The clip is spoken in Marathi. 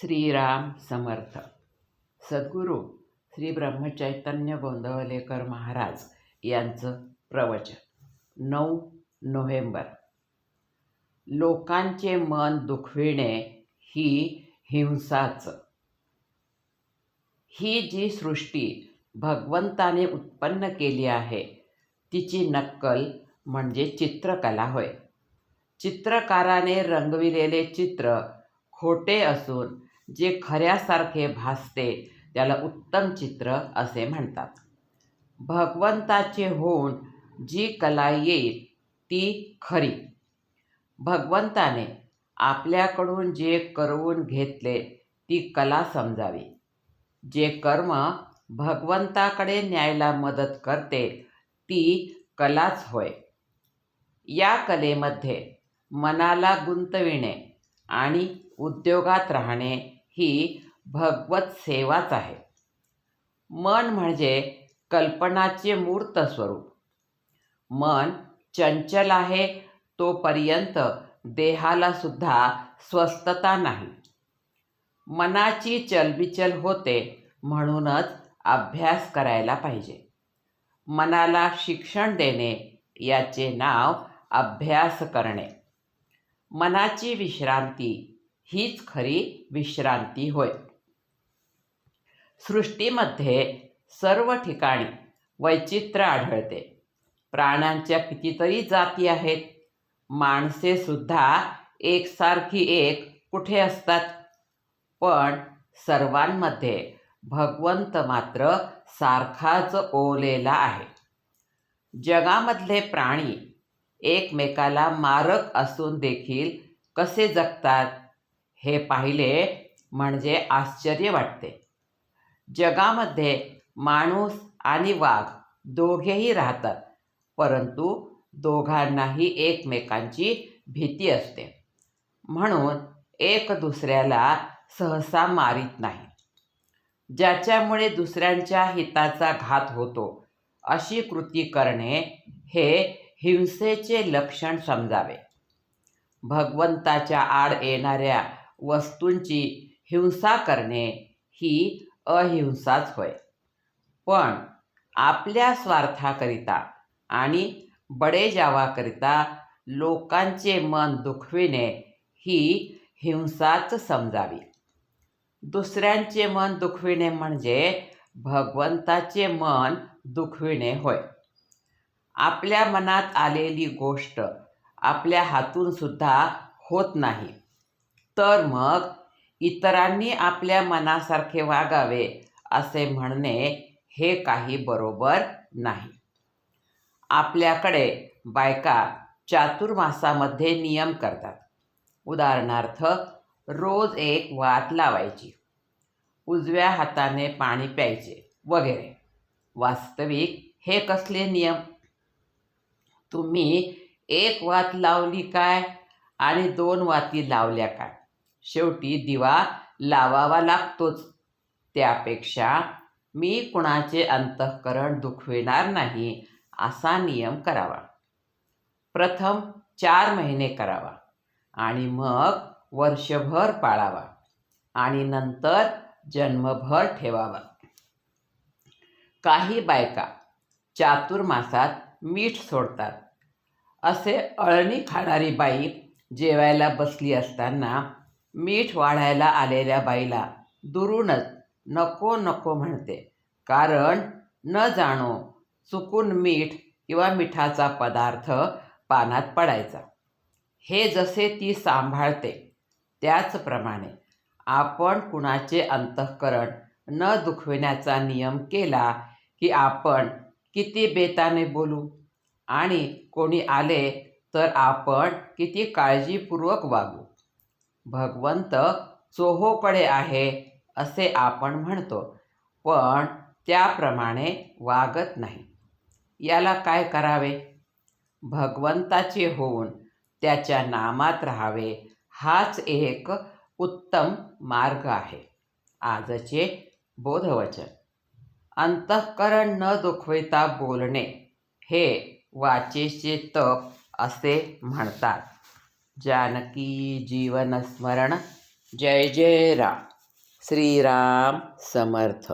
श्रीराम समर्थ. सद्गुरू श्री ब्रह्मचैतन्य गोंदवलेकर महाराज यांचं प्रवचन. नऊ नोव्हेंबर. लोकांचे मन दुखविणे ही हिंसाच. ही जी सृष्टी भगवंताने उत्पन्न केली आहे तिची नक्कल म्हणजे चित्रकला होय. चित्रकाराने रंगविलेले चित्र खोटे असून जे खऱ्यासारखे भासते त्याला उत्तम चित्र असे म्हणतात. भगवंताचे होऊन जी कला येईल ती खरी. भगवंताने आपल्याकडून जे करवून घेतले ती कला समजावी. जे कर्म भगवंताकडे न्यायला मदत करते ती कलाच होय. या कलेमध्ये मनाला गुंतविणे आणि उद्योगात राहणे ही भगवत सेवाच आहे. मन म्हणजे कल्पनाचे मूर्त स्वरूप. मन चंचल आहे तोपर्यंत देहाला सुद्धा स्वस्थता नाही. मनाची चलबिचल होते म्हणूनच अभ्यास करायला पाहिजे. मनाला शिक्षण देणे याचे नाव अभ्यास करणे. मनाची विश्रांती हीच खरी विश्रांती होय. सृष्टीमध्ये सर्व ठिकाणी वैचित्र्य आढळते. प्राण्यांच्या कितीतरी जाती आहेत. माणसे सुद्धा एकसारखी एक कुठे असतात? पण सर्वांमध्ये भगवंत मात्र सारखाच ओलेला आहे. जगामधले प्राणी एकमेकाला मारक असून देखील कसे जगतात हे पाहिले म्हणजे आश्चर्य वाटते. जगामध्ये माणूस आणि वाघ दोघेही राहतात परंतु दोघांनाही एकमेकांची भीती असते. म्हणून एक दुसऱ्याला सहसा मारीत नाही. ज्याच्यामुळे दुसऱ्यांच्या हिताचा घात होतो अशी कृती करणे हे हिंसेचे लक्षण समजावे. भगवंताच्या आड येणाऱ्या वस्तूंची हिंसा करणे ही अहिंसाच होय. पण आपल्या स्वार्थाकरिता आणि बडेजावाकरिता लोकांचे मन दुखविणे ही हिंसाच समजावी. दुसऱ्यांचे मन दुखविणे म्हणजे भगवंताचे मन दुखविणे होय. आपल्या मनात आलेली गोष्ट आपल्या हातून सुद्धा होत नाही. तर मग इतरांनी आपल्या मनासारखे वागावे असे म्हणणे हे काही बरोबर नाही. आपल्याकडे बायका चातुर्मासामध्ये नियम करतात. उदाहरणार्थ रोज एक वात लावायची. उजव्या हाताने पाणी प्यायचे वगैरे. वास्तविक हे कसले नियम? तुम्ही एक वात लावली काय आणि दोन वाती लावल्या काय? शेवटी दिवा लावावा लागतोच. त्यापेक्षा मी कुणाचे अंतःकरण दुखविणार नाही असा नियम करावा. प्रथम चार महिने करावा आणि मग वर्षभर पाळावा आणि नंतर जन्मभर ठेवावा. काही बायका चातुर्मासात मीठ सोडतात. असे अळणी खाणारी बाई जेवायला बसली असताना मीठ वाढायला आलेल्या बाईला दुरूनच नको नको म्हणते. कारण न जाणो चुकून मीठ किंवा मिठाचा पदार्थ पानात पडायचा. हे जसे ती सांभाळते त्याचप्रमाणे आपण कुणाचे अंतःकरण न दुखविण्याचा नियम केला की आपण किती बेताने बोलू? आणि कोणी आले तर आपण किती काळजीपूर्वक वागू? भगवंत चोहोकडे आहे असे आपण म्हणतो पण त्याप्रमाणे वागत नाही. याला काय करावे? भगवंताचे होऊन त्याच्या नामात राहावे हाच एक उत्तम मार्ग आहे. आजचे बोधवचन. अंतःकरण न दुखविता बोलणे. हे वाचेचे तप असे म्हणतात. जानकी जीवनस्मरण. जय जय राम. श्रीराम समर्थ.